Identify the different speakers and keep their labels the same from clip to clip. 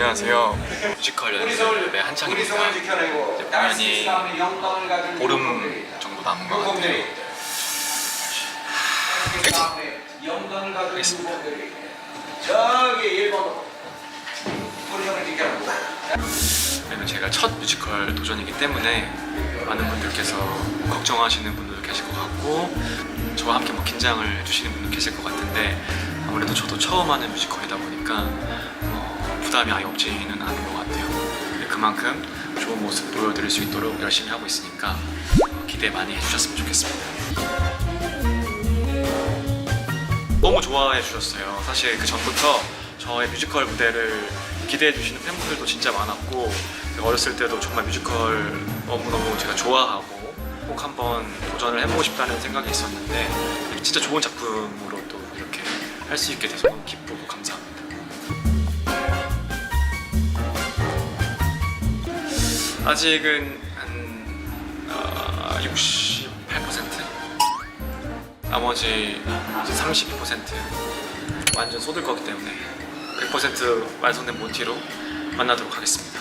Speaker 1: 안녕하세요. 뮤지컬 연습의 한창입니다. 이제 공연이 보름 정도 남은 것 같아요.
Speaker 2: 영광을 가진 분들이 저기 1번으로 우리 지켜라
Speaker 1: 왜냐면 제가 첫 뮤지컬 도전이기 때문에 많은 분들께서 걱정하시는 분들도 계실 것 같고 저와 함께 뭐 긴장을 해주시는 분도 계실 것 같은데 아무래도 저도 처음 하는 뮤지컬이다 보니까 어, 부담이 아예 없지는 않은 것 같아요. 그만큼 좋은 모습 보여드릴 수 있도록 열심히 하고 있으니까 기대 많이 해주셨으면 좋겠습니다. 너무 좋아해 주셨어요. 사실 그 전부터 저의 뮤지컬 무대를 기대해 주시는 팬분들도 진짜 많았고 어렸을 때도 정말 뮤지컬 너무너무 제가 좋아하고 꼭 한번 도전을 해보고 싶다는 생각이 있었는데 진짜 좋은 작품으로 또 이렇게 할 수 있게 돼서 기쁘고 감사합니다. 아직은 한 어, 68%? 나머지 이제 32% 완전 쏟을 거기 때문에 100% 완성된 몬티로 만나도록 하겠습니다.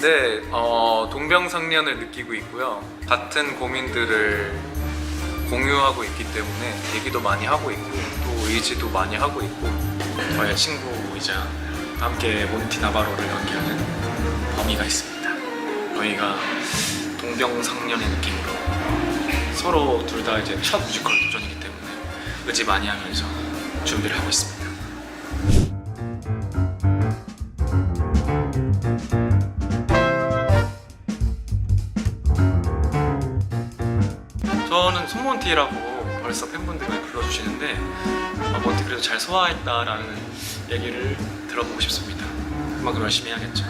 Speaker 3: 네, 어, 동병상련을 느끼고 있고요. 같은 고민들을 공유하고 있기 때문에 얘기도 많이 하고 있고 또 의지도 많이 하고 있고
Speaker 1: 저의 친구이자 함께 몬티 나바로를 연기하는 범이가 있습니다. 저희가 동병상련의 느낌으로 서로 둘 다 이제 첫 뮤지컬 도전이기 때문에 의지 많이 하면서 준비를 하고 있습니다. 저는 손몬티라고 벌써 팬분들이 불러주시는데 어, 몬티 그래도 잘 소화했다라는 얘기를 들어보고 싶습니다. 그만큼 열심히 해야겠죠.